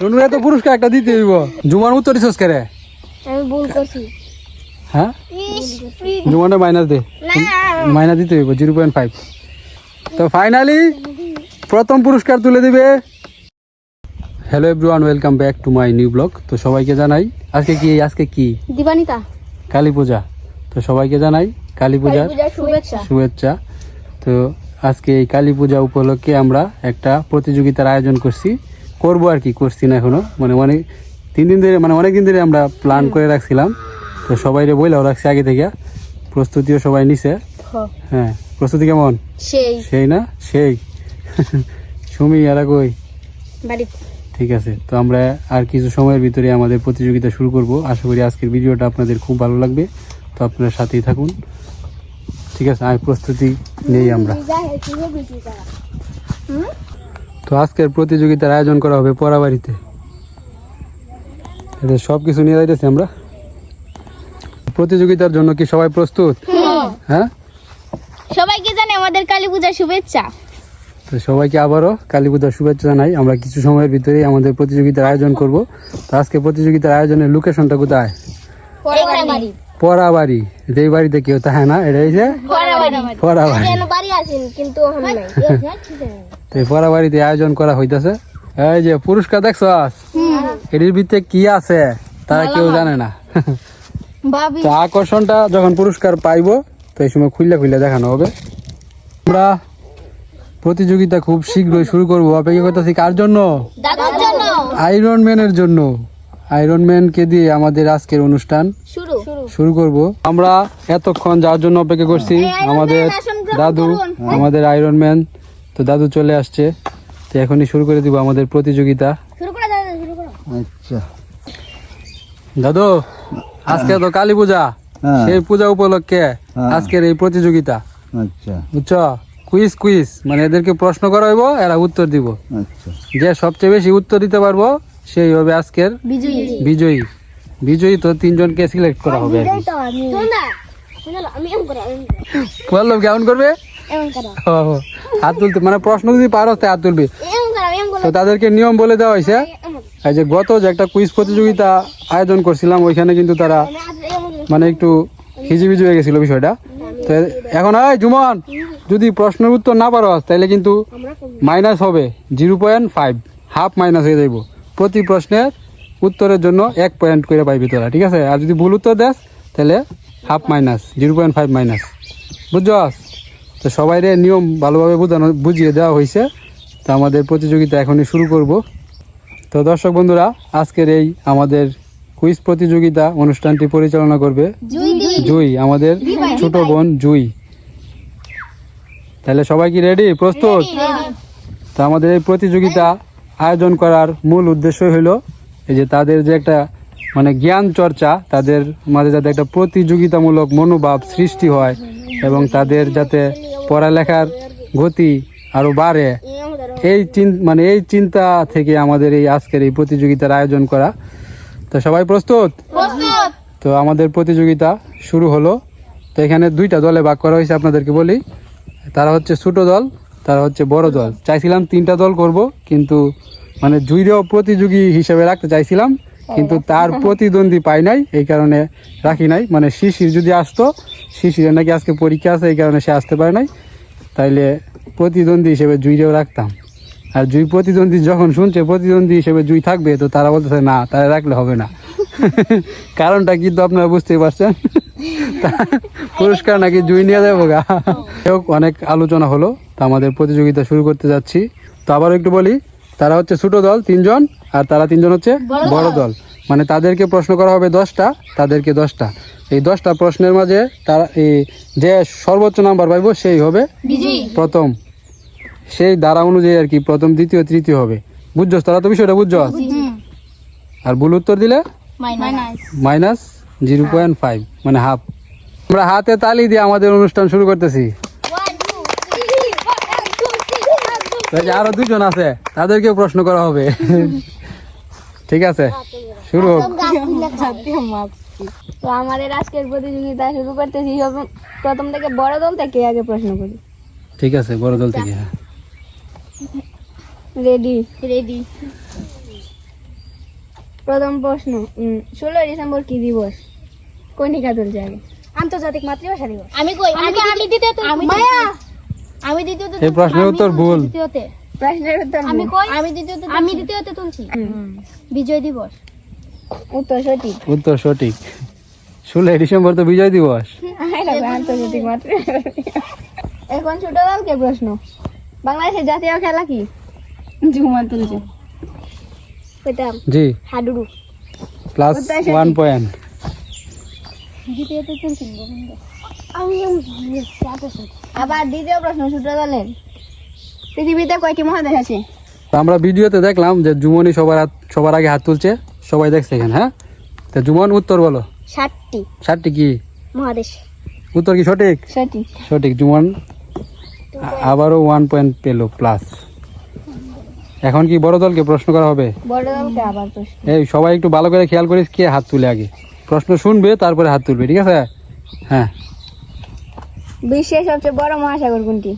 রনুরে তো পুরস্কার একটা দিতে হইব। জুমার উত্তর দিছস কে রে? আমি ভুল করছি। হ্যাঁ? জুমানে মাইনাস দে। মাইনাস দিতে হইব জিরো পয়েন্ট ফাইভ তো ফাইনালি প্রথম পুরস্কার তুলে দিবে। Hello everyone welcome back to my new blog তো সবাইকে জানাই আজকে কি আজকে কি? দিবানিতা। কালী পূজা। তো সবাইকে জানাই কালী পূজার শুভেচ্ছা। শুভেচ্ছা। তো আজকে এই কালী পূজা উপলক্ষে আমরা একটা প্রতিযোগিতার আয়োজন করছি। করব আর কি করছি না এখনও। মানে অনেক তিন দিন ধরে মানে অনেক দিন ধরে আমরা প্ল্যান করে রাখছিলাম। তো সবাইরে বইলাও রাখছি আগে থেকে প্রস্তুতিও সবাই নিছে। হ্যাঁ প্রস্তুতি কেমন? সেই। সেই না? সেই। সুমি আর কই? ঠিক আছে তো আমরা আর কিছু সময়ের ভিতরে আমাদের প্রতিযোগিতা শুরু করব। আশা করি আজকের ভিডিওটা আপনাদের খুব ভালো লাগবে। তো আপনারা সাথেই থাকুন। ঠিক আছে আর প্রস্তুতি নেই আমরা। তো আজকের প্রতিযোগিতার আয়োজন করা হবে পড়াবাড়িতে। এদের সব কিছু নিয়ে যাইতেছি আমরা। প্রতিযোগিতার জন্য কি সবাই প্রস্তুত? হ্যাঁ। সবাইকে জানে আমাদের কালী পূজার শুভেচ্ছা। তো সবাইকে আবারও কালী পূজার শুভেচ্ছা জানাই। আমরা কিছু সময়ের ভিতরেই আমাদের প্রতিযোগিতার আয়োজন করব। তো আজকে প্রতিযোগিতার আয়োজনের লোকেশনটা কোথায়? বাড়ি পড়াবাড়ি। যেই বাড়িতে কেউ থাকে না এটা কিন্তু তো এই পড়াবাড়িতে আয়োজন করা হইতাছে। এই যে পুরস্কার দেখছ? এটির ভিতরে কি আছে তারা কেউ জানে না। তো আকর্ষণটা যখন পুরস্কার পাইবো তো এই সময় খুললে খুললে দেখানো হবে। আমরা প্রতিযোগিতা খুব শীঘ্রই শুরু করব। অপেক্ষা করতেছি কার জন্য? আয়রন ম্যানের জন্য। আয়রন ম্যানকে দিয়ে আমাদের আজকের অনুষ্ঠান শুরু। শুরু করব। আমরা এতক্ষণ যার জন্য অপেক্ষা করছি। আমাদের দাদু আমাদের আয়রন ম্যান তো দাদু চলে আসছে। তো এখনই শুরু করে দিব আমাদের প্রতিযোগিতা। শুরু করে দাদা শুরু করো। আচ্ছা। দাদু আজকে তো কালী পূজা। হ্যাঁ। সেই পূজা উপলক্ষে হ্যাঁ। আজকের এই প্রতিযোগিতা। আচ্ছা। বুঝছ? Quiz quiz. মানে এদেরকে প্রশ্ন করা হইব এরা উত্তর দিব। আচ্ছা। যে সবচেয়ে বেশি উত্তর দিতে পারব সেই হবে আজকের বিজয়ী। বিজয়ী। বিজয়ী তো তিনজনকে সিলেক্ট করা হবে বললাম কেমন করবে? হাত তুলতে মানে প্রশ্ন যদি পারো তাই হাত তুলবি। তো তাদেরকে নিয়ম বলে দেওয়া হয়েছে। এই যে গত যে একটা কুইজ প্রতিযোগিতা আয়োজন করছিলাম ওইখানে কিন্তু তারা মানে একটু হিজিবিজি হয়ে গেছিল বিষয়টা। তো এখন এই জুমন যদি প্রশ্নের উত্তর না পারো তাহলে কিন্তু মাইনাস হবে zero point five half minus হয়ে যাইব। প্রতি প্রশ্নের উত্তরের জন্য এক পয়েন্ট করে পাইবি তোরা ঠিক আছে? আর যদি ভুল উত্তর দেস তাহলে half minus zero point five minus. বুঝছস? তো সবাইরে নিয়ম ভালোভাবে বোঝানো বুঝিয়ে দেওয়া হয়েছে। তো আমাদের প্রতিযোগিতা এখনই শুরু করব। তো দর্শক বন্ধুরা আজকের এই আমাদের কুইজ প্রতিযোগিতা অনুষ্ঠানটি পরিচালনা করবে জুই আমাদের ছোট বোন জুই। তাহলে সবাই কি রেডি? প্রস্তুত? তো আমাদের এই প্রতিযোগিতা আয়োজন করার মূল উদ্দেশ্য হলো এই যে তাদের যে একটা মানে জ্ঞান চর্চা তাদের মাঝে যাতে একটা প্রতিযোগিতামূলক মনোভাব সৃষ্টি হয় এবং তাদের যাতে পড়ালেখার গতি আরও বাড়ে। এই চিন মানে এই চিন্তা থেকে আমাদের এই আজকের এই প্রতিযোগিতার আয়োজন করা। তো সবাই প্রস্তুত? প্রস্তুত। তো আমাদের প্রতিযোগিতা শুরু হলো। তো এখানে দুইটা দলে ভাগ করা হয়েছে আপনাদেরকে বলি। তারা হচ্ছে ছোট দল তারা হচ্ছে বড় দল। চাইছিলাম তিনটা দল করব কিন্তু মানে জুইরেও প্রতিযোগী হিসেবে রাখতে চাইছিলাম। কিন্তু তার প্রতিদ্বন্দ্বী পাই নাই এই কারণে রাখি নাই। মানে শিশির যদি আসতো শিশিরের নাকি আজকে পরীক্ষা আছে এই কারণে সে আসতে পারে নাই। তাইলে প্রতিদ্বন্দ্বী হিসেবে জুইরেও রাখতাম। আর জুই প্রতিদ্বন্দ্বী যখন শুনছে প্রতিদ্বন্দ্বী হিসেবে জুই থাকবে তো তারা বলতেছে না তারা রাখলে হবে না। কারণটা কিন্তু আপনারা বুঝতেই পারছেন। তা পুরস্কার নাকি জুই নিয়ে যাব গা। অনেক আলোচনা হলো তো আমাদের প্রতিযোগিতা শুরু করতে যাচ্ছি। তো আবার একটু বলি তারা হচ্ছে ছোট দল তিনজন আর তারা তিনজন হচ্ছে বড় দল। মানে তাদেরকে প্রশ্ন করা হবে দশটা তাদেরকে দশটা। এই দশটা প্রশ্নের মাঝে তারা এই যে সর্বোচ্চ নাম্বার পাইব সেই হবে প্রথম। সেই দ্বারা অনুযায়ী আর কি প্রথম দ্বিতীয় তৃতীয় হবে। বুঝছস তারা তো বিষয়টা বুঝছস? আর ভুল উত্তর দিলে? Minus minus zero point five মানে হাফ আমরা হাতে তালি দিয়ে আমাদের অনুষ্ঠান শুরু করতেছি তো এই যে আরও দুজন আছে তাদেরকেও প্রশ্ন করা হবে। ঠিক আছে শুরু হোক। তো আমাদের আজকের প্রতিযোগিতা শুরু করতেছি। প্রথম থেকে বড় দল থেকে আগে প্রশ্ন করি। ঠিক আছে বড় দল থেকে। হ্যাঁ রেডি। রেডি। প্রথম প্রশ্ন ষোলোই ডিসেম্বর কি দিবস? কণিকা তুলছে আগে? আন্তর্জাতিক মাতৃভাষা দিবস। আমি কই? আমি আমি দ্বিতীয়ত আমি আমি দ্বিতীয়ত এই প্রশ্নের উত্তর ভুল। দ্বিতীয়তে। প্রশ্নের উত্তর আমি কই? আমি দ্বিতীয়তে আমি দ্বিতীয়তে তুলছি। বিজয় দিবস। উত্তর সঠিক। উত্তর সঠিক। ষোলোই ডিসেম্বর তো বিজয় দিবস। আন্তর্জাতিক এখন ছোট দলকে প্রশ্ন? বাংলাদেশের জাতীয় খেলা কি? ঝুমা তুলছে। জি। হাডুডু। Plus one point. দ্বিতীয়তে তুলছি। আমি আবার দ্বিতীয় প্রশ্ন দলের পৃথিবীতে কয়টি মহাদেশ আছে? তো আমরা ভিডিওতে দেখলাম যে জুমনি সবার হাত সবার আগে হাত তুলছে সবাই দেখছে এখানে হ্যাঁ? তো জুমন উত্তর বলো। ষাটটি। ষাটটি কি? মহাদেশ। উত্তর কি সঠিক? সঠিক। সঠিক জুমন। আবারও ওয়ান পয়েন্ট পেল প্লাস এখন কি বড় দলকে প্রশ্ন করা হবে? বড় দলকে আবার প্রশ্ন। এই সবাই একটু ভালো করে খেয়াল করিস কে হাত তুলে আগে। প্রশ্ন শুনবে তারপরে হাত তুলবে ঠিক আছে? হ্যাঁ। বিশ্বের সবচেয়ে বড় মহাসাগর কোনটি?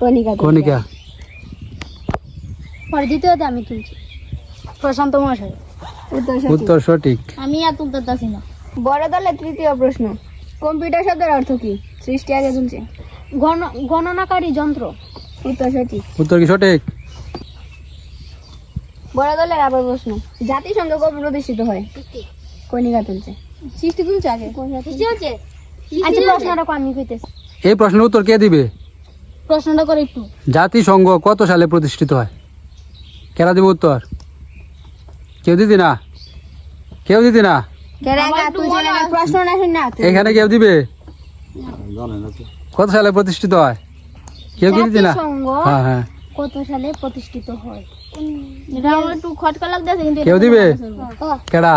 কণিকা তুলছে। কণিকা পরে দ্বিতীয়তে আমি তুলছি। প্রশান্ত মহাশয় উত্তর সঠিক। আমি আর তুলতে পারছি না। বড় দলের তৃতীয় প্রশ্ন কম্পিউটার শব্দের অর্থ কি? সৃষ্টি আগে তুলছে গণনাকারী যন্ত্র। উত্তর সঠিক। উত্তর কি সঠিক? বড় দলের আবার প্রশ্ন জাতিসংঘ কবে প্রতিষ্ঠিত হয়? কণিকা তুলছে। সৃষ্টি তুলছে আগে। সৃষ্টি হচ্ছে? আচ্ছা প্রশ্নটা আমি কইতেছি। এই প্রশ্নের উত্তর কে দিবে? প্রশ্নটা করে একটু। জাতিসংঘ কত সালে প্রতিষ্ঠিত হয়? কেরা দিবে উত্তর? কেউ দিদি না? কেউ দিদি না? প্রশ্ন। এখানে কেউ দিবে? কত সালে প্রতিষ্ঠিত হয়? কেউ কি দিদি না? হ্যাঁ হ্যাঁ। কত সালে প্রতিষ্ঠিত হয়? এটা আমার একটু খটকা লাগতেছে কিন্তু কেউ দিবে? কেডা?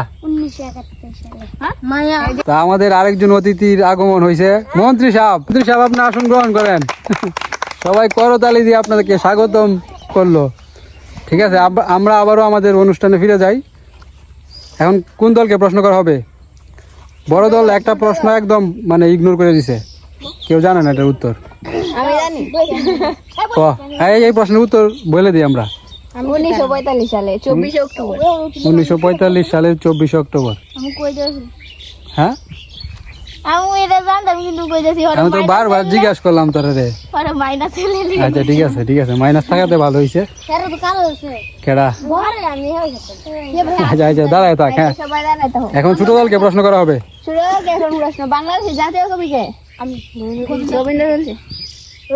মায়া। তা আমাদের আরেকজন অতিথির আগমন হয়েছে মন্ত্রী সাহেব মন্ত্রী সাহেব আপনি আসন গ্রহণ করেন। সবাই করতালি দিয়ে আপনাদেরকে স্বাগতম করল। ঠিক আছে আমরা আবারও আমাদের অনুষ্ঠানে ফিরে যাই। এখন কোন দলকে প্রশ্ন করা হবে? বড় দল একটা প্রশ্ন একদম মানে ইগনোর করে দিছে। কেউ জানে না এটার উত্তর। আমি জানি। এই এই প্রশ্নের উত্তর বলে দিই আমরা। উনিশশো পঁয়তাল্লিশ সালে চব্বিশে অক্টোবর। উনিশশো পঁয়তাল্লিশ সালের চব্বিশে অক্টোবর। আমি কই যাচ্ছি? হ্যাঁ? আমি তো বারবার জিজ্ঞাসা করলাম তোরা রে। মাইনাস আচ্ছা ঠিক আছে ঠিক আছে মাইনাস থাকাতে ভালো হয়েছে এর তো কালো আছে কেডা? আচ্ছা আচ্ছা দাঁড়ায় থাক হ্যাঁ। এখন ছোট দলকে প্রশ্ন করা হবে। শুরু হোক এখন প্রশ্ন। বাংলাদেশের জাতীয় কবি কে আমি রবীন্দ্রনাথ তো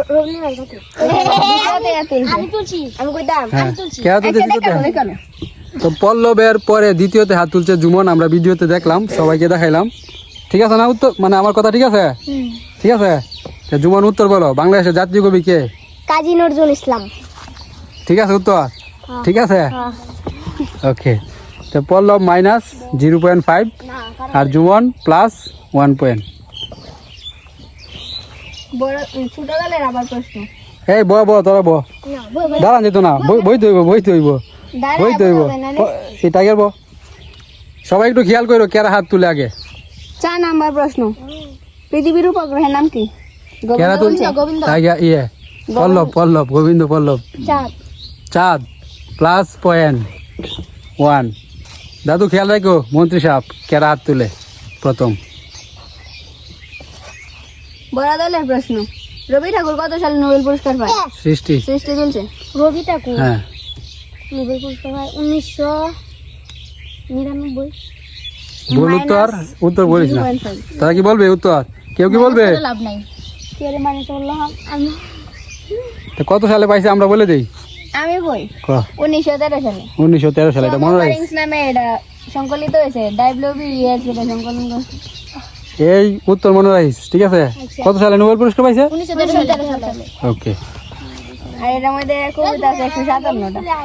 দেখানো তো পল্লবের পরে দ্বিতীয়তে হাত তুলছে জুমন আমরা ভিডিওতে দেখলাম সবাইকে দেখাইলাম। ঠিক আছে না উত্তর? মানে আমার কথা ঠিক আছে? ঠিক আছে? জুমন উত্তর বলো বাংলাদেশের জাতীয় কবি কে? কাজী নজরুল ইসলাম। ঠিক আছে উত্তর? ঠিক আছে? ওকে। তো Pallab minus zero point five আর জুমন প্লাস ওয়ান পয়েন্ট। বড় ছোট আবার প্রশ্ন। এই ব ব তোরা ব। দাঁড়ান যেত না বই তৈব বই তৈব বই তৈব। ব। সবাই একটু খেয়াল করো কেরা হাত তুলে আগে। চার নাম্বার প্রশ্ন। পৃথিবীর উপগ্রহের নাম কি? কেরা তুলছে? ইয়ে পল্লব পল্লব গোবিন্দ পল্লব। চাঁদ। চাঁদ প্লাস পয়েন্ট ওয়ান দাদু খেয়াল রাখো মন্ত্রী সাহেব কেরা হাত তুলে প্রথম। প্রশ্ন। রবি ঠাকুর কত সালে নোবেল পুরস্কার পায়? সৃষ্টি। সৃষ্টি রবি ঠাকুর? হ্যাঁ। নোবেল পুরস্কার হয় উনিশশো নিরানব্বই। বল উত্তর উত্তর বলিস না। তারা কি বলবে? উত্তর। কেউ কি বলবে? লাভ নাই। কে মানে আমি। তো কত সালে পাইছে আমরা বলে দিই? আমি কই ক? উনিশশো তেরো সালে। উনিশশো তেরো সালে এটা মনে রাখিস। নামে এটা সংকলিত হয়েছে। ডাব্লিউবি যেটা সংকলন করছে এই উত্তর মনে রাখিস ঠিক আছে? কত সালে নোবেল পুরস্কার পাইছে? ওকে।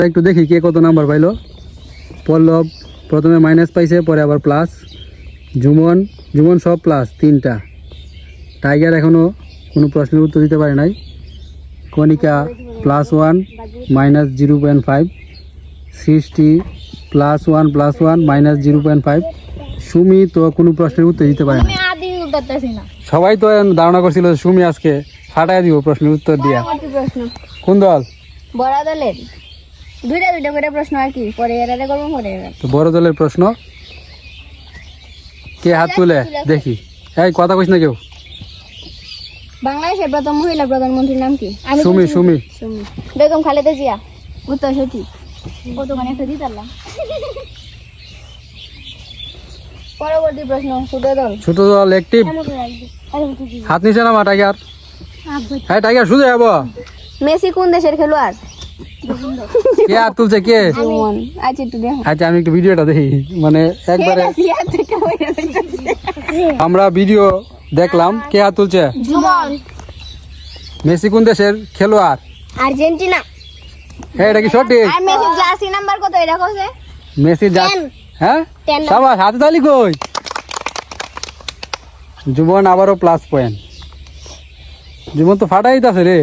একটু দেখি কে কত নাম্বার পাইলো। পল্লব প্রথমে মাইনাস পাইছে পরে আবার প্লাস জুমন জুমন সব প্লাস তিনটা। টাইগার এখনও কোনো প্রশ্নের উত্তর দিতে পারে নাই। Kanika plus one minus zero point five Srishti plus one plus one minus zero point five Sumi তো কোনো প্রশ্নের উত্তর দিতে পারে না না। সবাই তো ধারণা করছিল সুমি আজকে ফাটাই দিব প্রশ্নের উত্তর দিয়া। প্রশ্ন। কোন দল? বড় দলের। দুইটা দুইটা করে প্রশ্ন আর কি পরে এরারে করব পরে তো বড় দলের প্রশ্ন? কে হাত তুলে? দেখি। এই কথা কইস না কেউ। বাংলাদেশের প্রথম মহিলা প্রধানমন্ত্রীর নাম কি? আমি সুমি সুমি। সুমি। বেগম খালেদা জিয়া। উত্তর সঠিক। কতখানি একটা দিতাম পরবর্তী প্রশ্ন ছোট দল। একটি। হাত নিচে নামা টাইগার। হ্যাঁ টাইগার শুধু যাব মেসি কোন দেশের খেলোয়াড়? কে হাত তুলছে কে? আচ্ছা একটু দেখো। আচ্ছা আমি একটু ভিডিওটা দেখি। মানে একবারে। আমরা ভিডিও দেখলাম কে হাত তুলছে? মেসি কোন দেশের খেলোয়াড়? আর্জেন্টিনা। হ্যাঁ এটা কি সঠিক? মেসির জার্সি নাম্বার কত? এটা কইছে মেসি Ten. হ্যাঁ. সাবাস হাতে তালি কই? জীবন আবারও প্লাস পয়েন্ট জীবন তো ফাটাই আছে রে।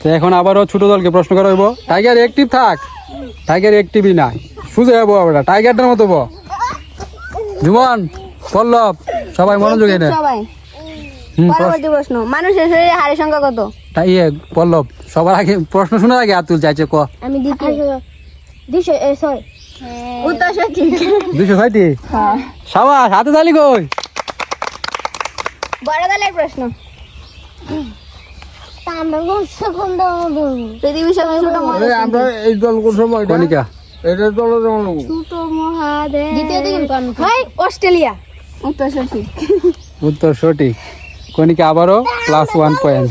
তো এখন আবারও ছোট দলকে প্রশ্ন করা হইব। টাইগার অ্যাক্টিভ থাক। টাইগার অ্যাক্টিভই নাই। সুজে যাব আমরা। টাইগারটার মতো ব জুমন পল্লব সবাই মনোযোগ এনে। পরবর্তী প্রশ্ন। মানুষের শরীরে হাড়ের সংখ্যা কত? তা ইয়ে পল্লব সবার আগে প্রশ্ন শোনার আগে তুলছে আছে ক। আমি দুশো সরি উত্তর সঠিক দুশো ছয়টি? হ্যাঁ। সাবাস হাতে তালি কই? বড় দলের প্রশ্ন আমরা এই দল কোন সময় এটা দলের ছোট মহাদেশ দ্বিতীয় দিকে ভাই অস্ট্রেলিয়া। উত্তর সঠিক উত্তর সঠিক কনিকা আবারও প্লাস ওয়ান পয়েন্ট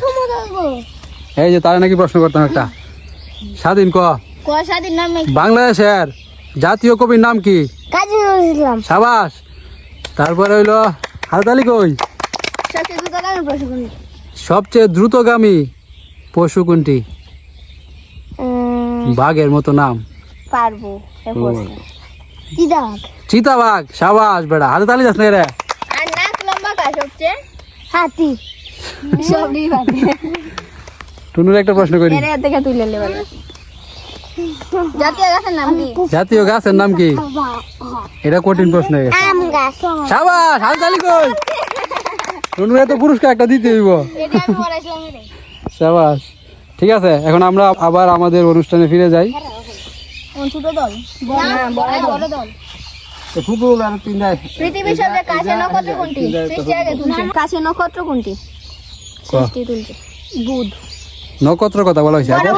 এই যে তারা নাকি প্রশ্ন করতাম একটা। স্বাধীন ক? নামে বাংলাদেশের জাতীয় কবির নাম কি? কাজী নজরুল ইসলাম। সাবাস। তারপরে হইল হাততালি কই? সবচেয়ে দ্রুতগামী পশু কোনটি? বাঘের মতো নাম। পারব। চিতাবাঘ। সাবাস বেড়া। হাতে তালি যাস না রে? হাতি। টুনুর একটা প্রশ্ন করি। জাতীয় গাছের নাম কি? এটা কঠিন প্রশ্ন সাবাস হাতে কই? টুনুর এত পুরস্কার একটা দিতে হইব। সাবাস। ঠিক আছে এখন আমরা আবার আমাদের অনুষ্ঠানে ফিরে যাই। কাছে নক্ষত্র কোনটি? বুধ। নক্ষত্র কথা বলা হয়েছে আচ্ছা,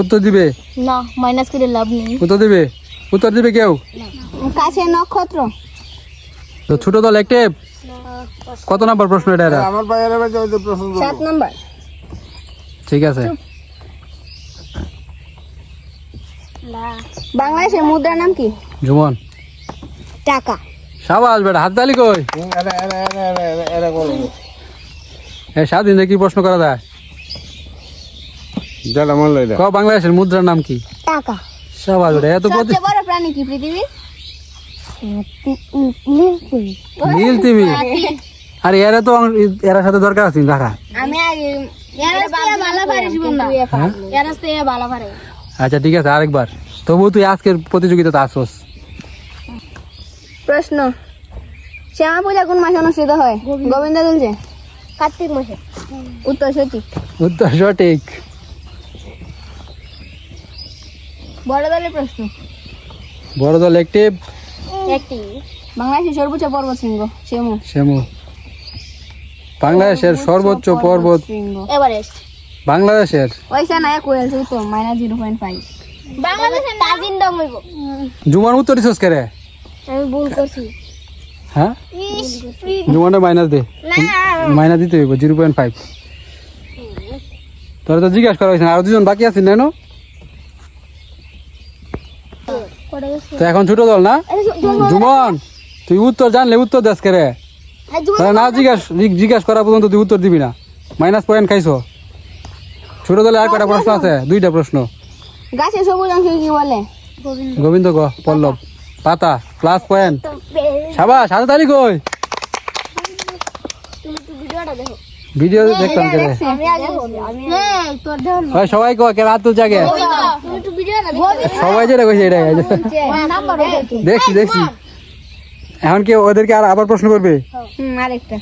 উত্তর দিবে না মাইনাস করে লাভ নেই উত্তর দিবে উত্তর দিবে কেউ কাছে নক্ষত্র তো ছোট দল একটে কত নাম্বার প্রশ্ন এটা আমার বাইরে প্রশ্ন সাত নম্বর ঠিক আছে বাংলাদেশের মুদ্রার নাম কি জুমন টাকা সাবাস বেটা হাত তালি কই এরা এরা এরা এরা এরা এরা করব এ স্বাধীন কি প্রশ্ন করা যায় যেটা মন লইলা। ক বাংলাদেশের মুদ্রার নাম কি? টাকা। এত সবচেয়ে বড় প্রাণী কি পৃথিবীর? নীল তিমি। আর এরা তো এরার সাথে দরকার আছে রাখা আমি না হ্যাঁ? আচ্ছা ঠিক আছে আরেকবার। তবু তুই আজকের প্রতিযোগিতাতে আসোস। প্রশ্ন। শ্যামা পূজা কোন মাসে অনুষ্ঠিত হয়? গোবিন্দ। কার্তিক মাসে। উত্তর সঠিক। উত্তর সঠিক। বড় দলের প্রশ্ন। বড় দল একটি? একটি। বাংলাদেশের সর্বোচ্চ পর্বত শৃঙ্গ বাংলাদেশের সর্বোচ্চ পর্বত এভারেস্ট। বাংলাদেশের? ওইসা না কোয়েলছে উত্তর মাইনাস জিরো পয়েন্ট ফাইভ। বাংলাদেশের তাজিন দম হইব। জুমান উত্তর দিছস কে রে? আমি ভুল করছি। হ্যাঁ? মাইনাস দে। না। মাইনাস দিতে হইব জিরো পয়েন্ট ফাইভ। তোরা তো জিজ্ঞাসা করা হয়েছে আরও দুজন বাকি আছেন না করে গেছে তো এখন ছোট দল না? জুমন তুই উত্তর জানলে উত্তর দেশ কে রে? তাহলে না জিজ্ঞাস জিজ্ঞাসা করা পর্যন্ত তুই উত্তর দিবি না। মাইনাস পয়েন্ট খাইছো। ছোট দলে আর কটা প্রশ্ন আছে? দুইটা প্রশ্ন। গাছের সবুজ অংশ কি বলে? গোবিন্দ। গ পল্লব। পাতা প্লাস পয়েন্ট সাবাস হাতে তালি কই? তুমি তো ভিডিওটা দেখো। ভিডিও দেখতাম কে হ্যাঁ সবাই কো রাত তুলছে আগে? সবাই যেটা কইছে দেখছি দেখছি। এখন কি ওদেরকে আর আবার প্রশ্ন করবে? আরেকটা।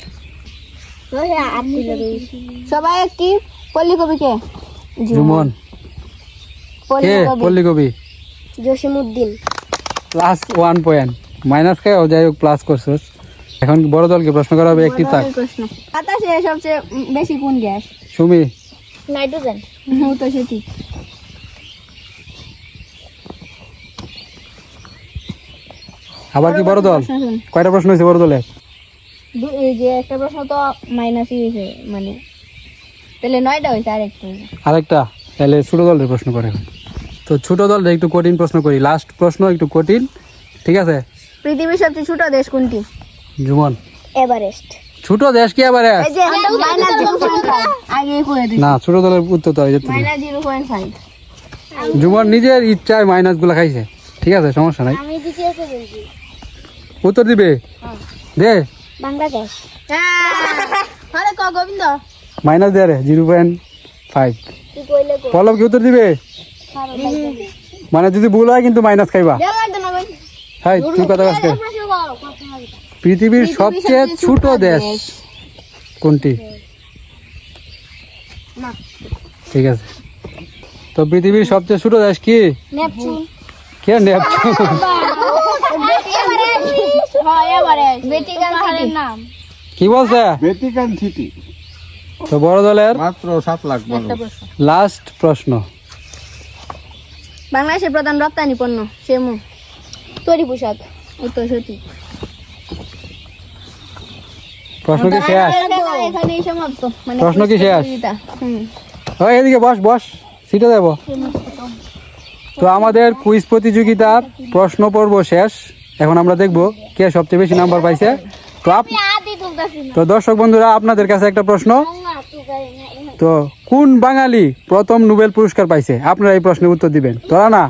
সবাই একটি পল্লী কবি কে? জুমন। কে পল্লী কবি Jasimuddin. Plus one point minus খায় ও যাই হোক প্লাস করছিস এখন বড় দলকে প্রশ্ন করা হবে একটি তাক। বাতাসে সবচেয়ে বেশি কোন গ্যাস? সুমি। নাইট্রোজেন। তো সেটি আবার কি বড় দল? কয়টা প্রশ্ন হয়েছে বড় দলের এই যে একটা প্রশ্ন তো মাইনাসই হয়েছে মানে তাহলে নয়টা হয়েছে আর আরেকটা? তাহলে ছোট দলের প্রশ্ন করে। তো ছোট দলটা একটু কঠিন প্রশ্ন করি। লাস্ট প্রশ্ন একটু কঠিন ঠিক আছে? পৃথিবীর সবচেয়ে ছোট দেশ কোনটি? জুমন। এভারেস্ট। ছোট দেশ কি আবার এই যে মাইনাস জিরো পয়েন্ট ফাইভ আগে করে দিই। না ছোট দলের উত্তর তো হয়ে জুমন নিজের ইচ্ছায় মাইনাসগুলা খাইছে ঠিক আছে? সমস্যা নাই। আমি দ্বিতীয়তে বলছি। উত্তর দিবে? দে। বাংলাদেশ। আরে ক গোবিন্দ? মাইনাস দে রে জিরো পয়েন্ট ফাইভ কইলে কো পল্লব কি উত্তর দিবে? মানে যদি ভুল হয় কিন্তু মাইনাস খাইবা। হাই তুই কথা করো পৃথিবীর সবচেয়ে ছোট দেশ কোনটি? ঠিক আছে। তো পৃথিবীর সবচেয়ে ছোট দেশ কি? নেপচুন। কে নেপচুন হ্যাঁ এবারে ভ্যাটিকান সিটি নাম? কি বলছে? ভ্যাটিকান সিটি তো বড় দলের? মাত্র সাত লাখ লাস্ট প্রশ্ন। বাংলাদেশের প্রধান রপ্তানি পণ্য সেমু। তৈরি পোশাক। উত্তর সঠিক প্রশ্ন কি শেষ? এখানেই সমাপ্ত। মানে প্রশ্ন কি শেষ? হুম। ওই এদিকে বস বস। সিটে দেব। তো আমাদের কুইজ প্রতিযোগিতার প্রশ্ন পর্ব শেষ। এখন আমরা দেখব কে সবচেয়ে বেশি নাম্বার পাইছে। তো আপ তো দর্শক বন্ধুরা আপনাদের কাছে একটা প্রশ্ন। তো কোন বাঙালি প্রথম নোবেল পুরস্কার পাইছে? আপনারা এই প্রশ্নের উত্তর দিবেন। তোরা না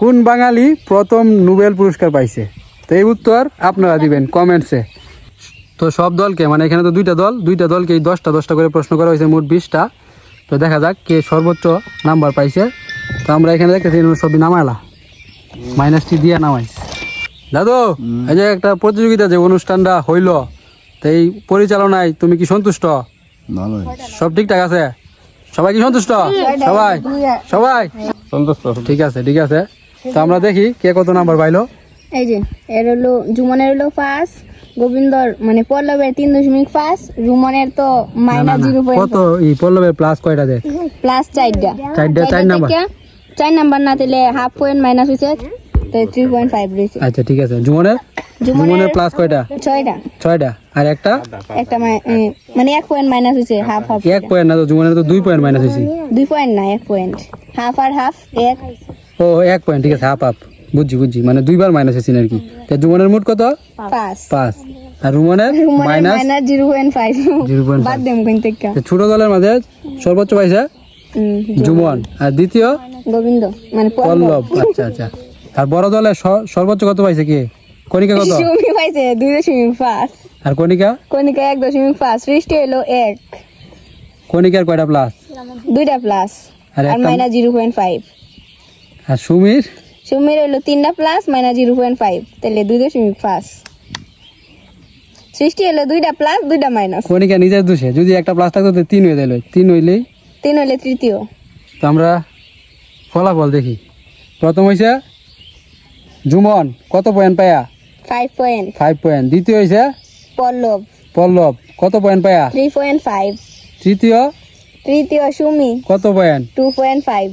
কোন বাঙালি প্রথম নোবেল পুরস্কার পাইছে? তো এই উত্তর আপনারা দিবেন কমেন্টসে তো সব দলকে মানে এখানে তো দুইটা দল দুইটা দলকে এই দশটা দশটা করে প্রশ্ন করা হয়েছে মোট বিশটা। তো দেখা যাক কে সর্বোচ্চ নাম্বার পাইছে। তো আমরা এখানে দেখতেছি সবই নামাইলা। মাইনাসটি দিয়ে নামাইছে। দাদু এই যে একটা প্রতিযোগিতা যে অনুষ্ঠানটা হইল তো এই পরিচালনায় তুমি কি সন্তুষ্ট? সব ঠিকঠাক আছে? সবাই কি সন্তুষ্ট? সবাই সবাই? সন্তুষ্ট ঠিক আছে ঠিক আছে। তো আমরা দেখি কে কত নাম্বার পাইলো। এই যে এর হলো জুমনের হলো পাঁচ গোবিন্দর মানে পল্লবের তিন দশমিক পাঁচ রুমনের তো মাইনাস জিরো কত? এই পল্লবের প্লাস কয়টা দেখ? প্লাস চারটা। চারটা চার নাম্বার। চার নাম্বার না তাহলে হাফ পয়েন্ট মাইনাস হয়েছে তো থ্রি পয়েন্ট ফাইভ রয়েছে। আচ্ছা ঠিক আছে। জুমনের? জুমনের প্লাস কয়টা? ছয়টা। ছয়টা। আর একটা? একটা মানে এক পয়েন্ট মাইনাস হয়েছে হাফ হাফ এক পয়েন্ট না তো জুমনের তো দুই পয়েন্ট মাইনাস হয়েছে। দুই পয়েন্ট না এক পয়েন্ট হাফ আর হাফ এক। ও এক পয়েন্ট ঠিক আছে হাফ হাফ বুঝছি বুঝছি। মানে দুইবার মাইনাস হয়েছে আর কি তো জুমনের মোট কত? পাঁচ। পাঁচ। আর রুমনের? Minus minus zero point five zero point বাদ দেম কোন থেকে। ছোট দলের মাঝে সর্বোচ্চ পাইছে? হুম, জুমন। আর দ্বিতীয়? গোবিন্দ। মানে পল্লব। আচ্ছা আচ্ছা। আর বড় দলের স- সর্বোচ্চ কত পাইছে কি? কণিকা কত? সুমি পাইছে দুই দশমিক পাঁচ। আর কণিকা? কনিকা এক দশমিক পাঁচ সৃষ্টি হলো এক। কণিকার কয়টা প্লাস দুইটা প্লাস আর মাইনাস জিরো পয়েন্ট ফাইভ আর সুমির? সুমির হলো তিনটা plus minus zero point five তাহলে দুই দশমিক পাঁচ। সৃষ্টি হলো দুইটা প্লাস দুইটা মাইনাস কণিকা নিজের দোষে যদি একটা প্লাস থাকতো তো তিন হয়ে দিল তিন হইলেই? তিন হইলে তৃতীয়। তো আমরা ফলাফল দেখি। প্রথম হয়েছে জুমন কত পয়েন্ট পায়া? ফাইভ পয়েন্ট ফাইভ পয়েন্ট দ্বিতীয় হয়েছে পল্লব। পল্লব। কত পয়েন্ট পায়া? থ্রি পয়েন্ট ফাইভ তৃতীয়? তৃতীয় সুমি। কত পয়েন্ট টু পয়েন্ট ফাইভ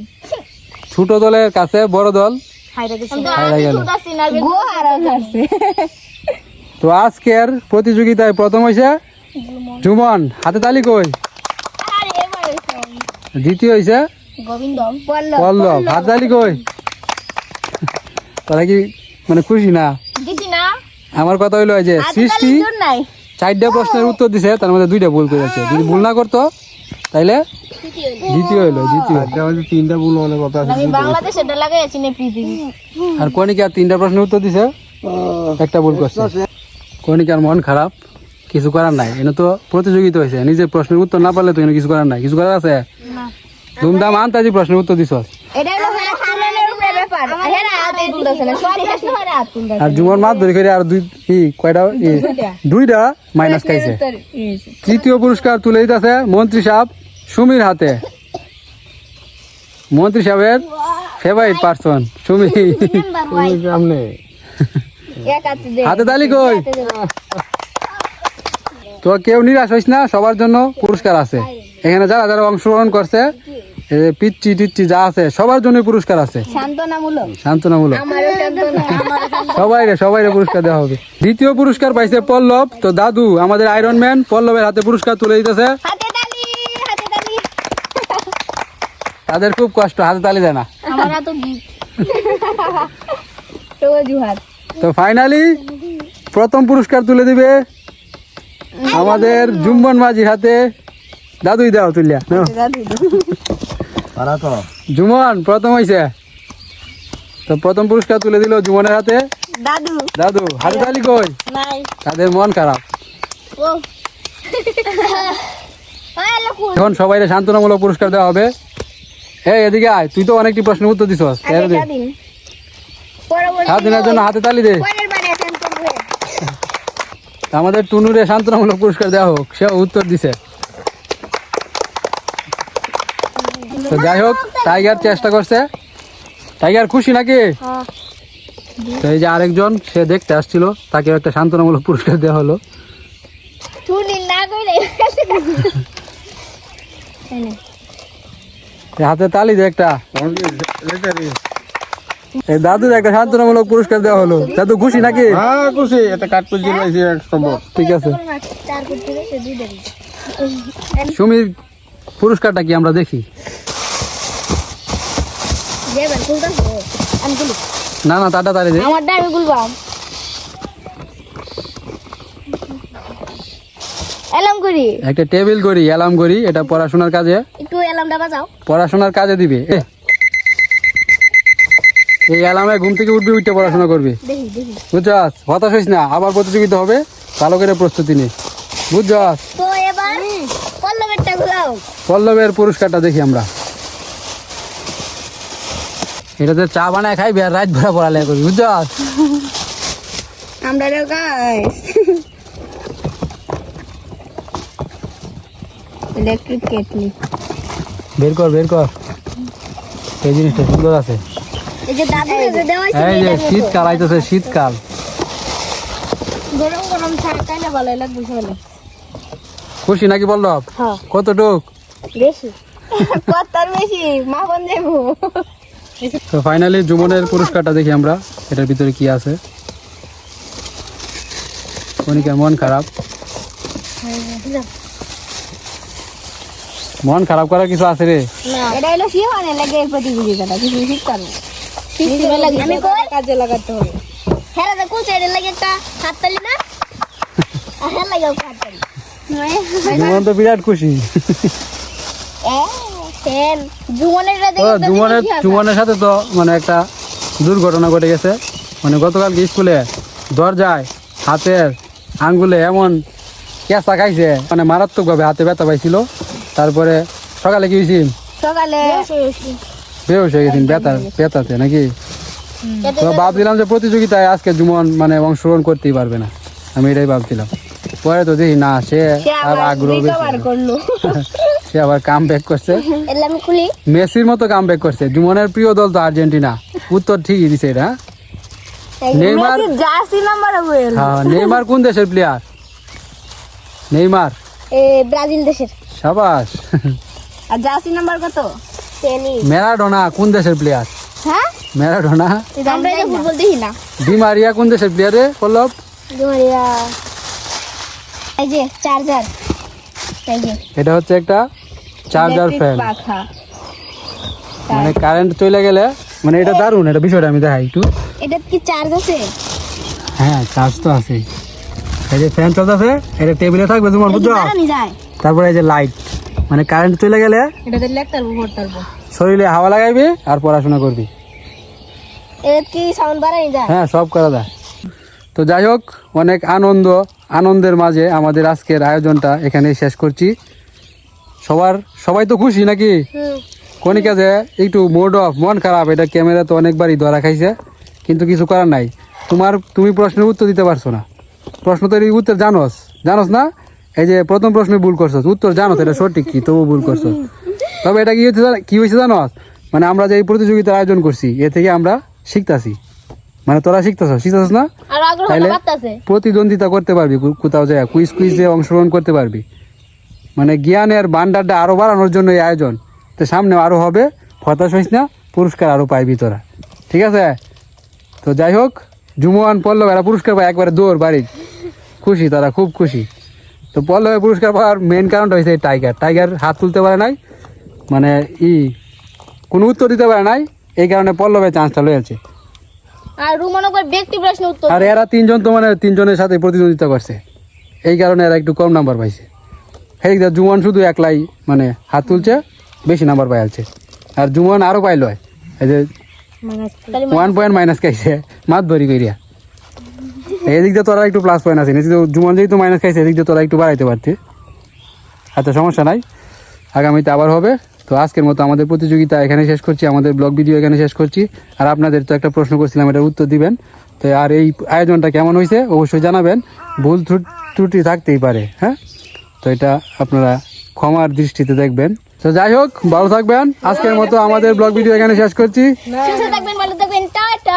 ছোট দলের কাছে বড় দল? তো আজকের প্রতিযোগিতায় প্রথম হয়েছে জুমন। হাতে তালি কই? আরে এবার হইছে। দ্বিতীয় হয়েছে পল্লব। হাতে তালি কই? তারা কি মানে খুশি না? আমার কথা হইল যে সৃষ্টি চারটা প্রশ্নের উত্তর দিছে তার মধ্যে দুইটা ভুল করেছে যদি ভুল না করতো তাইলে দ্বিতীয় হইল। দ্বিতীয় তিনটা ভুল অনেক কথা আর কণিকা তিনটা প্রশ্নের উত্তর দিছে? একটা ভুল করছে। কণিকার মন খারাপ কিছু করার নাই। এনে তো প্রতিযোগিতা হয়েছে। নিজের প্রশ্নের উত্তর না পারলে তো এনে কিছু করার নাই। কিছু করার আছে? ধুমধাম আনতাজি প্রশ্নের উত্তর দিছ আর জুমর মাছ ধরে করে আর দুই কি কয়টা? দুইটা। মাইনাস খাইছে। তৃতীয় পুরস্কার তুলে দিতেছে মন্ত্রী সাহেব সুমির হাতে। মন্ত্রী সাহেবের ফেভারিট পার্সন সুমি সামনে হাতে তালি কই? তো কেউ নিরাশ হইস না সবার জন্য পুরস্কার আছে। এখানে যারা যারা অংশগ্রহণ করছে পিচ্ছি টিচ্ছি যা আছে সবার জন্য পুরস্কার আছে। সান্ত্বনামূলক। সবাই রে সবাই পুরস্কার দেওয়া হবে। দ্বিতীয় পুরস্কার পাইছে পল্লব। তো দাদু আমাদের আয়রন ম্যান পল্লবের হাতে পুরস্কার তুলে দিতেছে। তাদের খুব কষ্ট হাতে তালি দেয় না। তো ফাইনালি প্রথম পুরস্কার তুলে দিবে আমাদের জুম্বন মাঝির হাতে দাদুই দাও তুলিয়া পারা তো। জুমন প্রথম হইছে। তো প্রথম পুরস্কার তুলে দিল জুমনের হাতে। দাদু। দাদু হাতে তালি কই? তাদের মন খারাপ। এখন সবাই শান্তনামূলক পুরস্কার দেওয়া হবে। এই এদিকে আয়। তুই তো অনেকটি প্রশ্নের উত্তর দিছস। আগে স্বাধীন। জন্য হাতে তালি দে। আমাদের টুনুরে শান্তনামূলক পুরস্কার দেওয়া হোক সে উত্তর দিছে। তো যাই হোক টাইগার চেষ্টা করছে। টাইগার খুশি নাকি? তো এই যে আরেকজন সে দেখতে আসছিল তাকে একটা শান্তনামূলক পুরস্কার দেওয়া হলো। তুলি না কইলে। এই হাতে তালি দে একটা। এই দাদুর একটা শান্তনামূলক পুরস্কার দেওয়া হলো। দাদু খুশি নাকি? হ্যাঁ খুশি। এটা এক সম্ভব। ঠিক আছে। চার করতে সে দুই দেবে। সুমির পুরস্কারটা কি আমরা দেখি দেবেন খুলতাছে আমি খুলি না না তাটা তালি দে। আমারটা আমি এলাম করি। একটা টেবিল করি অ্যালার্ম করি এটা পড়াশোনার কাজে। একটু এলামটা বাজাও পড়াশোনার কাজে দিবে এই অ্যালার্মে ঘুম থেকে উঠবি উঠতে পড়াশোনা করবি। দেখি দেখি। বুঝছাস? হতাশ হইস না আবার প্রতিযোগিতা হবে ভালো করে প্রস্তুতি নে। বুঝছাস? তো এবার পল্লবেরটা পল্লবের পুরস্কারটা দেখি আমরা। এটাতে চা বানায় খাইবি আর রাত ভরা পড়ালেখা করবি আমরা রে ইলেকট্রিক কেটলি বের কর বের কর। এই জিনিসটা সুন্দর আছে। এই যে দাদু যে দেওয়া এই যে শীতকাল আইতেছে শীতকাল। গরম গরম চা খাইলে ভালো লাগবে সকালে খুশি নাকি পল্লব হ্যাঁ। কতটুক? বেশি। কত্তর বেশি? মা বন দেবো। তো ফাইনালি জুমনের পুরস্কারটা দেখি আমরা এটার ভিতরে কি আছে। কনিকার মন খারাপ। মন খারাপ করার কিছু আছে রে? না। এটা হলো শিহনে লাগে প্রতিযোগিতাটা কিছু শিখতে হবে। আমি কই? কাজে লাগাতে হবে। হ্যাঁ লাগে একটা না? আর লাগে তো বিরাট খুশি। এ জুমনের তো জুমনের জুমনের সাথে তো মানে একটা দুর্ঘটনা ঘটে গেছে। মানে গতকালকে স্কুলে দরজায় হাতের আঙ্গুলে এমন কেঁচা খাইছে মানে মারাত্মকভাবে হাতে ব্যথা পাইছিল। তারপরে সকালে কি হয়েছি? সকালে বেহস হয়ে গেছেন ব্যথা ব্যথাতে নাকি? তো ভাবছিলাম যে প্রতিযোগিতায় আজকে জুমন মানে অংশগ্রহণ করতেই পারবে না। আমি এটাই ভাবছিলাম। পরে তো দেখি না সে আর আগ্রহ সে আবার কাম ব্যাক করছে মেসির মতো কাম ব্যাক করছে। জুমনের প্রিয় দল তো আর্জেন্টিনা। উত্তর ঠিকই দিছে এটা? নেইমার হ্যাঁ নেইমার কোন দেশের প্লেয়ার নেইমার। ব্রাজিল দেশের। সাবাস। আর জার্সি নাম্বার কত? ম্যারাডোনা কোন দেশের প্লেয়ার হ্যাঁ? ম্যারাডোনা। আমরা এটা ফুটবল দেখি না। ডিমারিয়া কোন দেশের প্লেয়ার রে পল্লব? জুমারিয়া এই যে চার্জার। এই যে। এটা হচ্ছে একটা চার্জার ফ্যান মানে কারেন্ট চলে গেলে মানে এটা দারুণ এটা বিষয়টা আমি দেখাই একটু। এটা কি চার্জ আছে? হ্যাঁ চার্জ তো আছে। এই যে ফ্যান চলতেছে এটা টেবিলে থাকবে তোমার বুঝছ? তারপরে এই যে লাইট মানে কারেন্ট চলে গেলে এটাতে লেখতারবো ভরতারবো শরীরে হাওয়া লাগাইবি আর পড়াশোনা করবি। এটা কি সাউন্ড বাড়ানি যায়? হ্যাঁ সব করা যায়। তো যাই হোক অনেক আনন্দ আনন্দের মাঝে আমাদের আজকের আয়োজনটা এখানেই শেষ করছি। সবার সবাই তো খুশি নাকি? কনিকা যে একটু মোড অফ মন খারাপ এটা ক্যামেরা তো অনেকবারই ধরা খাইছে কিন্তু কিছু করার নাই। তোমার তুমি প্রশ্নের উত্তর দিতে পারছ না। প্রশ্ন তো উত্তর জানোস জানোস না? এই যে প্রথম প্রশ্নে ভুল করছ উত্তর জানো এটা সঠিক কি? তবু ভুল করছ তবে এটা কি জানো- কি হয়েছে জানো মানে আমরা যে এই প্রতিযোগিতার আয়োজন করছি এ থেকে আমরা শিখতাছি। মানে তোরা শিখতেছ শিখতেছ না? প্রতিদ্বন্দ্বিতা করতে পারবি কোথাও যায় কুইজ কুইজে অংশগ্রহণ করতে পারবি। মানে জ্ঞানের ভান্ডারটা আরও বাড়ানোর জন্য এই আয়োজন। তো সামনে আরও হবে হতাশ হইস না পুরস্কার আরও পাইবি তোরা। ঠিক আছে? তো যাই হোক জুমুয়ান পল্লব এরা পুরস্কার পায় একবারে দৌড় বাড়ি খুশি তারা খুব খুশি। তো পল্লবে পুরস্কার পাওয়ার মেন কারণটা হয়েছে এই টাইগার টাইগার হাত তুলতে পারে নাই মানে ই কোনো উত্তর দিতে পারে নাই এই কারণে পল্লবে চান্সটা লয়েছে আর রুমন ব্যক্তি প্রশ্ন উত্তর আর এরা তিনজন তো মানে তিনজনের সাথে প্রতিদ্বন্দ্বিতা করছে। এই কারণে এরা একটু কম নাম্বার পাইছে। সেই দেখ জুমন শুধু একলাই মানে হাত তুলছে বেশি নাম্বার পাইছে আর জুমন আরও পাইল এই যে ওয়ান পয়েন্ট মাইনাস খাইছে মাত ধরি করিয়া এদিক দিয়ে তোরা একটু প্লাস পয়েন্ট আছে এদিক জুমন যেহেতু মাইনাস খাইছে এদিক দিয়ে তোরা একটু বাড়াইতে পারতি। আচ্ছা সমস্যা নাই। আগামীতে আবার হবে। তো আজকের মতো আমাদের প্রতিযোগিতা এখানে শেষ করছি আমাদের ব্লগ ভিডিও এখানে শেষ করছি। আর আপনাদের তো একটা প্রশ্ন করছিলাম এটার উত্তর দিবেন। তো আর এই আয়োজনটা কেমন হয়েছে অবশ্যই জানাবেন। ভুল ত্রু- ত্রুটি থাকতেই পারে হ্যাঁ? তো এটা আপনারা ক্ষমার দৃষ্টিতে দেখবেন। তো যাই হোক ভালো থাকবেন। আজকের মতো আমাদের ব্লগ ভিডিও এখানে শেষ করছি।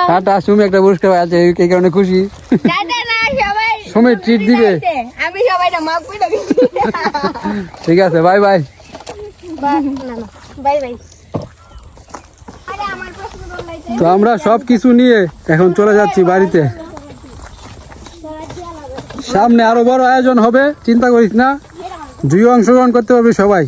টাটা। সুমি একটা পুরস্কার আছে এই কারণে খুশি। সুমি ট্রিট দিবে। ঠিক আছে বাই বাই। তো আমরা সব কিছু নিয়ে এখন চলে যাচ্ছি বাড়িতে। সামনে আরও বড় আয়োজন হবে চিন্তা করিস না। জুই অংশগ্রহণ করতে পারবে সবাই।